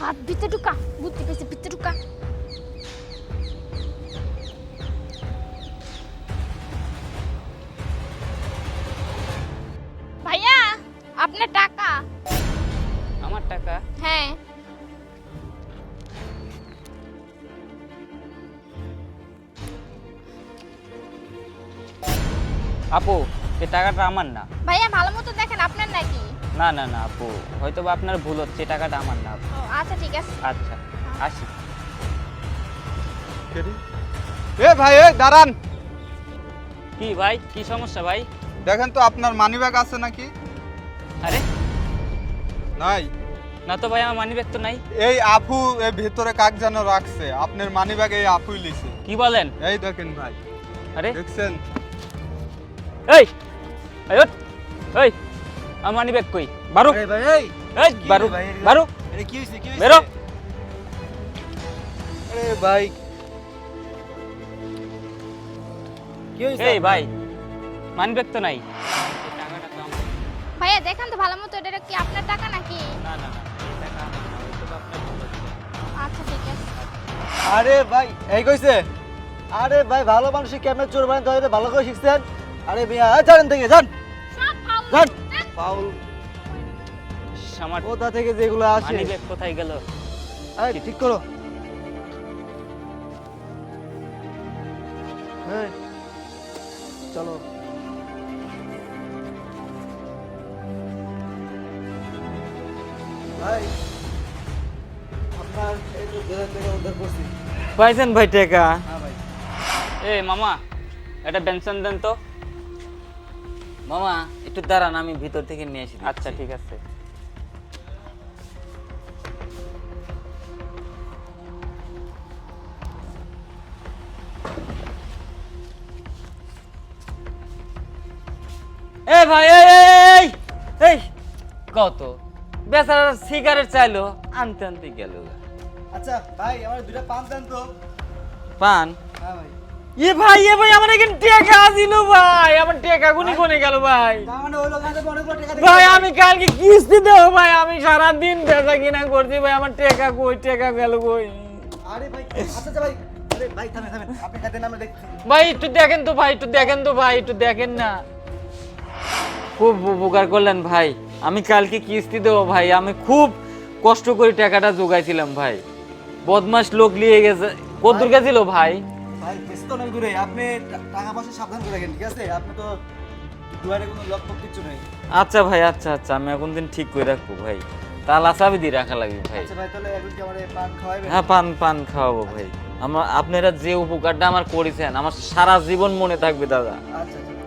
হাত ভিতরে ঢুকা বুদ্ধি পেয়েছে ভিতরে ঢুকা। ভাইয়া আপনার টাকা? আমার টাকা? হ্যাঁ। আপু এই টাকাটা আমার না। ভাইয়া ভালো মতো দেখেন আপনার নাকি? না না না আপু। হয়তো বা আপনার ভুল হচ্ছে এই টাকাটা আমার না আপু। ও আচ্ছা ঠিক আছে। আচ্ছা আসি। এ ভাই এ দাঁড়ান। কি ভাই কি সমস্যা ভাই? দেখেন তো আপনার মানিব্যাগ আছে নাকি? আরে? নাই। না তো ভাই আমার মানি ব্যাগ তো নাই। এই আফু এর ভেতরে কাক যেন রাখছে। আপনার মানিব্যাগ এই আফুই লিছে। কি বলেন? এই দেখেন ভাই। আরে? দেখছেন? এই এই ওঠ, এই আমার মানি ব্যাগ কই? বারো। এই বারো বারো। কি হইছে কি হইছে? বেরো। আরে ভাই। কি হইছে? এই ভাই মানি ব্যাগ তো নাই। ভাইয়া দেখেন তো ভালো মতো এটা কি আপনার টাকা নাকি? না না না আচ্ছা ঠিক আছে। আরে ভাই এই কইছে? আরে ভাই ভালো মানুষই কেমনে চোর বানাতে হয় ভালো করে শিখছেন? আরে মিয়া এই জানেন থেকে যান পাউল আমার কোথা থেকে যেগুলো আসে? মানি ব্যাগ কোথায় গেল? এই ঠিক করো। এই, চলো। ভাই আপনার এই তো টাকা উদ্ধার করছি। পাইছেন ভাই টাকা হ্যাঁ ভাই। এ মামা এটা পেনশন দেন তো। মামা একটু দাঁড়ান আমি ভিতর থেকে নিয়ে আসি আচ্ছা ঠিক আছে। এ ভাই এই এই, কত? বেচারা সিগারেট চাইলো আনতে আনতে গেল। আচ্ছা ভাই আমার দুটা পান দেন তো। পান? হ্যাঁ ভাই। এ ভাই এ ভাই আমার এখানে টাকা দিল ভাই আমার টাকা গুনি কোনে গেল ভাই। ভাই আমি কালকে কিস্তি দেবো ভাই আমি সারা দিন বেচা কিনা করছি ভাই আমার টাকা কই টাকা গেল কই? আরে ভাই আচ্ছা আচ্ছা ভাই ভাই একটু দেখেন তো ভাই একটু দেখেন তো ভাই একটু দেখেন না। খুব উপকার করলেন ভাই আমি কালকে কিস্তি দেবো ভাই আমি খুব কষ্ট করে টাকাটা জোগাইছিলাম ভাই। বদমাস লোক নিয়ে গেছে কত দূর গেছিল ভাই? ভাই বেশি তো অনেক দূরে। আপনি টাকা পয়সা সাবধান করে রাখেন ঠিক আছে? আপনি তো দুয়ারে কোনো লক্ষ্য কিছু নেই। আচ্ছা ভাই আচ্ছা আচ্ছা আমি এখন দিন ঠিক করে রাখব ভাই। তালা চাবি দিয়ে রাখা লাগবে ভাই। আচ্ছা ভাই তাহলে এখন কি আমার পান খাওয়াবেন হ্যাঁ পান পান খাওয়াবো ভাই। আমার আপনারা যে উপকারটা আমার করেছেন আমার সারা জীবন মনে থাকবে দাদা। আচ্ছা আচ্ছা।